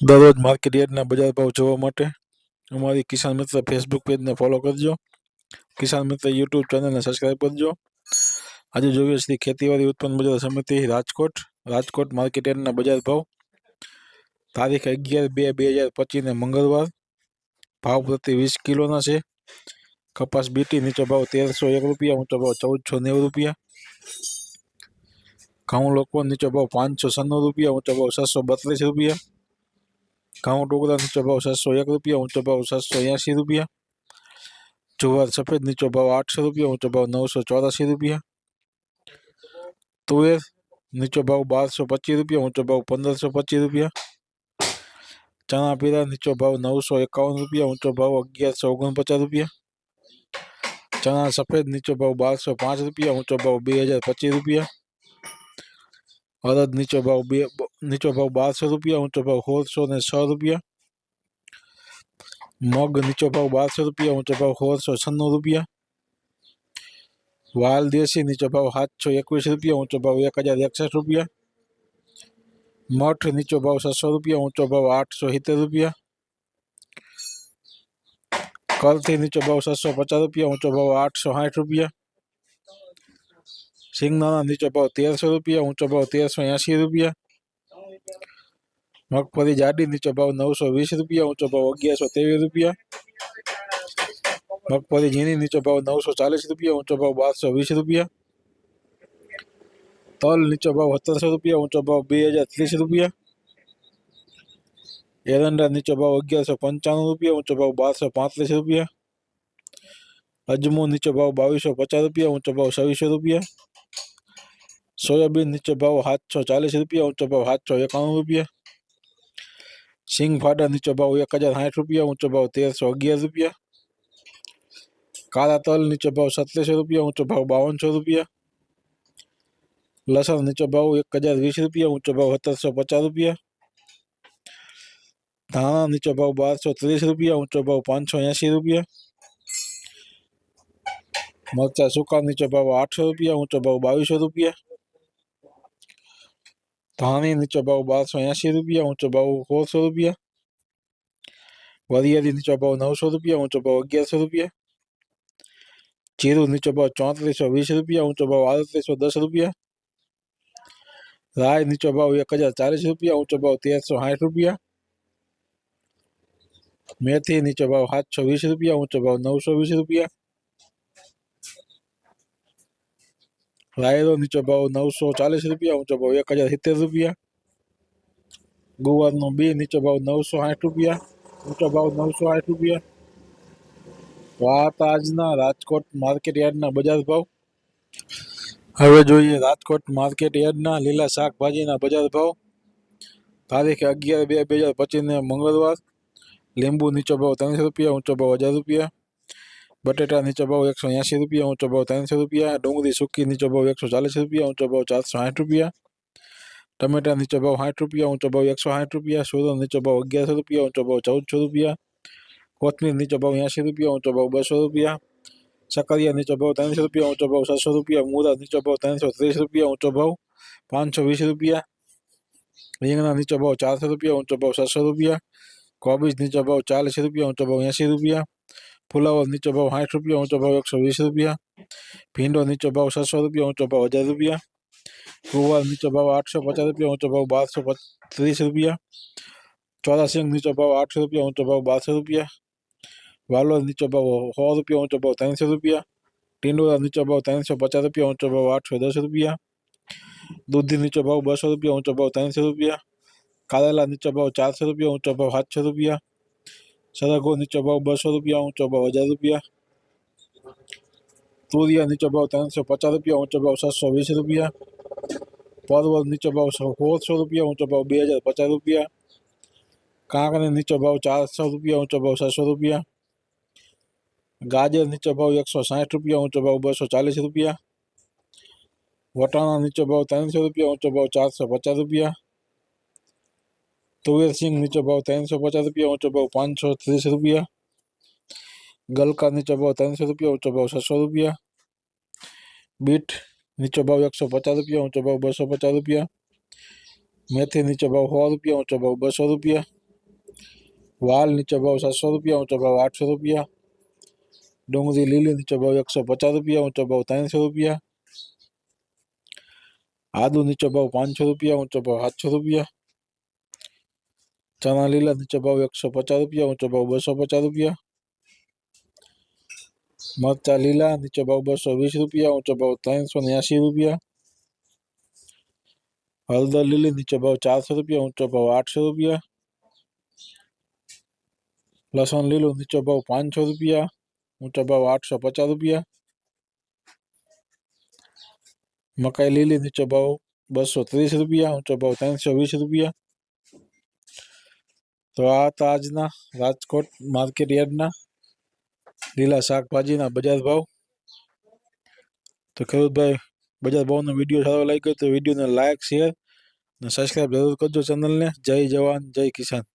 દરરોજ માર્કેટ યાર્ડના બજાર ભાવ જોવા માટે અમારી કિસાન મિત્ર ફેસબુક પેજને ફોલો કરજો કિસાન મિત્ર યુટ્યુબ ચેનલને સબસ્ક્રાઈબ કરજો આજે જોઈએ શ્રી ખેતીવાડી ઉત્પન્ન બજાર સમિતિ રાજકોટ રાજકોટ માર્કેટ યાર્ડના બજાર ભાવ તારીખ અગિયાર બે બે હજાર પચીસને મંગળવાર ભાવ પ્રતિ વીસ કિલોના છે કપાસ બીટી નીચો ભાવ તેરસો એક રૂપિયા ઊંચો ભાવ ચૌદસો નેવું રૂપિયા ઘઉં લોકો નીચો ભાવ પાંચસો સન્નું રૂપિયા ઊંચો ભાવ છસો બત્રીસ રૂપિયા ઘઉં ટુકડા નીચો ભાવ છસો એક રૂપિયા ઊંચો ભાવ છસો એંશી રૂપિયા જુવાર સફેદ નીચો ભાવ આઠસો રૂપિયા ઊંચો ભાવ નવસો ચોરાસી રૂપિયા તુવેર નીચો ભાવ બારસો પચીસ રૂપિયા ઊંચો ભાવ પંદરસો પચીસ રૂપિયા ચણા પીળા નીચો ભાવ નવસો એકાવન રૂપિયા ઊંચો ભાવ અગિયારસો ઓગણપચાસ રૂપિયા ચણા સફેદ નીચો ભાવ બારસો પાંચ રૂપિયા ઊંચો ભાવ બે હજાર પચીસ રૂપિયા અડદ નીચો ભાવ બે નીચો ભાવ બારસો રૂપિયા ઊંચો ભાવ સોળસો ને છ રૂપિયા મગ નીચો ભાવ બારસો રૂપિયા ઊંચો ભાવ સોળસો છન્નું રૂપિયા વાલ દેશી નીચો ભાવ સાતસો એકવીસ રૂપિયા ઊંચો ભાવ એક હજાર એકસઠ રૂપિયા મઠ નીચો ભાવ છસો રૂપિયા ઊંચો ભાવ આઠસો સિત્તેર રૂપિયા કલથી નીચો ભાવ છસો પચાસ રૂપિયા ઊંચો ભાવ આઠસો સાઠ રૂપિયા સિંગદાણા નીચો ભાવ તેરસો રૂપિયા ઊંચો ભાવ તેરસો એંશી રૂપિયા મગફળી જાડી નીચો ભાવ નવસો વીસ રૂપિયા ઊંચો ભાવ અગિયારસો ત્રેવીસ રૂપિયા મગફળી ઝીણી નીચો ભાવ નવસો ચાલીસ રૂપિયા ઊંચો ભાવ બારસો વીસ રૂપિયા તલ નીચો ભાવ સત્તરસો રૂપિયા ઊંચો ભાવ બે હજાર ત્રીસ રૂપિયા એરંડા નીચો ભાવ અગિયારસો પંચાણું રૂપિયા ઊંચો ભાવ બારસો પાંત્રીસ રૂપિયા અજમો નીચો ભાવ બાવીસો પચાસ રૂપિયા ઊંચો ભાવ છવ્વીસો રૂપિયા સોયાબીન નીચો ભાવ સાતસો ચાલીસ રૂપિયા ઊંચો ભાવ સાતસો એકાણું રૂપિયા સિંગ ફાડા નીચો ભાવ એક હજાર સાઠ રૂપિયા ઊંચો ભાવ તેરસો અગિયાર રૂપિયા કાળા તલ નીચો ભાવ સત્રીસો રૂપિયા ઊંચો ભાવ બાવનસો રૂપિયા લસણ નીચો ભાવ એક હજાર વીસ રૂપિયા ઊંચો ભાવ સત્તરસો પચાસ રૂપિયા ધાણા નીચો ભાવ બારસો ત્રીસ રૂપિયા ઊંચો ભાવ પાંચસો એંશી રૂપિયા મરચા સૂકા નીચો ભાવ આઠસો રૂપિયા ઊંચો ભાવ બાવીસો રૂપિયા धाणे नीचो भाव ॿारहं सौ यासी रुपया ऊंचो भाव सोरहं सौ रुपया। वरियाली नीचो चबाओ नौ सौ रुपया ऊंचो भाव ग्यारह सौ रुपया। चेरू ने चबाओ चौंतीस सौ बीस रुपया ऊंचो भाव आठ सौ दस रुपया। राय ने चबाओ एक हज़ार चालीस रुपया ऊंचो भाव तेरह सौ साठ रुपया। मेथी ने चबाओ सात सौ बीस रुपया ऊंचो भाव नौ सौ बीस रुपया। રાયરો નીચો ભાવ નવસો ચાલીસ રૂપિયા ઊંચો ભાવ એક હજાર સિત્તેર રૂપિયા ગુવારનો બી નીચો ભાવ નવસો સાઠ રૂપિયા ઊંચો ભાવ નવસો સાઠ રૂપિયા વાત આજના રાજકોટ માર્કેટ યાર્ડના બજાર ભાવ હવે જોઈએ રાજકોટ માર્કેટ યાર્ડના લીલા શાકભાજીના બજાર ભાવ તારીખ અગિયાર બે બે હજાર પચીસને મંગળવાર લીંબુ નીચો ભાવ ત્રણસો રૂપિયા ઊંચો ભાવ હજાર રૂપિયા બટેટા નીચો ભાવ એકસો એંશી રૂપિયા ઊંચો ભાવ ત્રણસો રૂપિયા ડુંગળી સૂકી નીચો ભાવ એકસો ચાલીસ રૂપિયા ઊંચો ભાવ ચારસો સાઠ રૂપિયા ટમેટા નીચો ભાવ સાઠ રૂપિયા ઊંચો ભાવ એકસો સાઠ રૂપિયા સુરત નીચો ભાવ અગિયારસો રૂપિયા ઊંચો ભાવ ચૌદસો રૂપિયા કોથમીર નીચો ભાવ એંશી રૂપિયા ઊંચો ભાવ બસો રૂપિયા સકરિયા નીચો ભાવ ત્રણસો રૂપિયા ઊંચો ભાવ છસો રૂપિયા મૂરા નીચો ભાવ ત્રણસો ત્રીસ રૂપિયા ઊંચો ભાવ પાંચસો વીસ રૂપિયા રીંગણા નીચો ભાવ ચારસો રૂપિયા ઊંચો ભાવ છસો રૂપિયા કોબીજ નીચો ભાવ ચાલીસ રૂપિયા ઊંચો ભાવ એંશી રૂપિયા ફુલાવર નીચો ભાવ સાઠ રૂપિયા ઊંચો ભાવ એકસો વીસ રૂપિયા ભીંડો નીચો ભાવ છસો રૂપિયા ઊંચો ભાવ હજાર રૂપિયા ગુવાર નીચો ભાવ આઠસો પચાસ રૂપિયા ઊંચો ભાવ બારસો ત્રીસ રૂપિયા ચોરાસિંગ નીચો ભાવ આઠસો રૂપિયા ઊંચો ભાવ બારસો રૂપિયા વાલોર નીચો ભાવ સો રૂપિયા ઊંચો ભાવ ત્રણસો રૂપિયા ટીંડોરા નીચો ભાવ ત્રણસો પચાસ રૂપિયા ઊંચો ભાવ આઠસો દસ રૂપિયા દૂધી નીચો ભાવ બસો રૂપિયા ઊંચો ભાવ ત્રણસો રૂપિયા કારેલા નીચો ભાવ ચારસો રૂપિયા ઊંચો ભાવ સાતસો રૂપિયા સરગવો નીચો ભાવ બસો રૂપિયા ઊંચો ભાવ હજાર રૂપિયા તુરિયા નીચો ભાવ ત્રણસો પચાસ રૂપિયા ઊંચો ભાવ સાતસો વીસ રૂપિયા પરવળ નીચો ભાવ સોળસો રૂપિયા ઊંચો ભાવ બે હજાર પચાસ રૂપિયા કાંકરી નીચો ભાવ ચારસો રૂપિયા ઊંચો ભાવ છસો રૂપિયા ગાજર નીચો ભાવ એકસો સાઠ રૂપિયા ઊંચો ભાવ બસો ચાલીસ રૂપિયા વટાણા નીચો ભાવ ત્રણસો રૂપિયા ઊંચો ભાવ ચારસો પચાસ રૂપિયા તુવેર સિંગ નીચો ભાવ ત્રણસો પચાસ રૂપિયા ઊંચો ભાવ પાંચસો ત્રીસ રૂપિયા ગલકા નીચો ભાવ ત્રણસો રૂપિયા ઊંચો ભાવ છસો રૂપિયા બીટ નીચો ભાવ એકસો પચાસ રૂપિયા ઊંચો ભાવ બસો પચાસ રૂપિયા મેથી નીચો ભાવ સો રૂપિયા ઊંચો ભાવ બસો રૂપિયા વાલ નીચો ભાવ સાતસો રૂપિયા ઊંચો ભાવ આઠસો રૂપિયા ડુંગળી લીલી નીચો ભાવ એકસો પચાસ રૂપિયા ઊંચો ભાવ ત્રણસો રૂપિયા આદુ નીચો ભાવ પાંચસો રૂપિયા ઊંચો ભાવ સાતસો રૂપિયા ચણા લીલા નીચો ભાવ એકસો પચાસ રૂપિયા ઊંચો ભાવ બસો પચાસ રૂપિયા મરચા લીલા નીચો ભાવ બસો વીસ રૂપિયા ઊંચો ભાવ ત્રણસો ને એંસી રૂપિયા હળદર લીલી નીચો ભાવ ચારસો રૂપિયા ઊંચો ભાવ આઠસો રૂપિયા લસણ લીલું નીચો ભાવ પાંચસો રૂપિયા ઊંચો ભાવ આઠસો પચાસ રૂપિયા મકાઈ લીલી નીચો ભાવ બસો ત્રીસ રૂપિયા ઊંચો ભાવ ત્રણસો વીસ રૂપિયા તો આ હતા આજના રાજકોટ માર્કેટ યાર્ડના. લીલા શાકભાજીના બજાર ભાવ. તો ખેડૂતભાઈ, બજાર ભાવનો વીડિયો સારો લાગ્યો તો વિડીયોને લાઈક શેર અને સબસ્ક્રાઈબ જરૂર કરજો ચેનલને જય જવાન, જય કિસાન.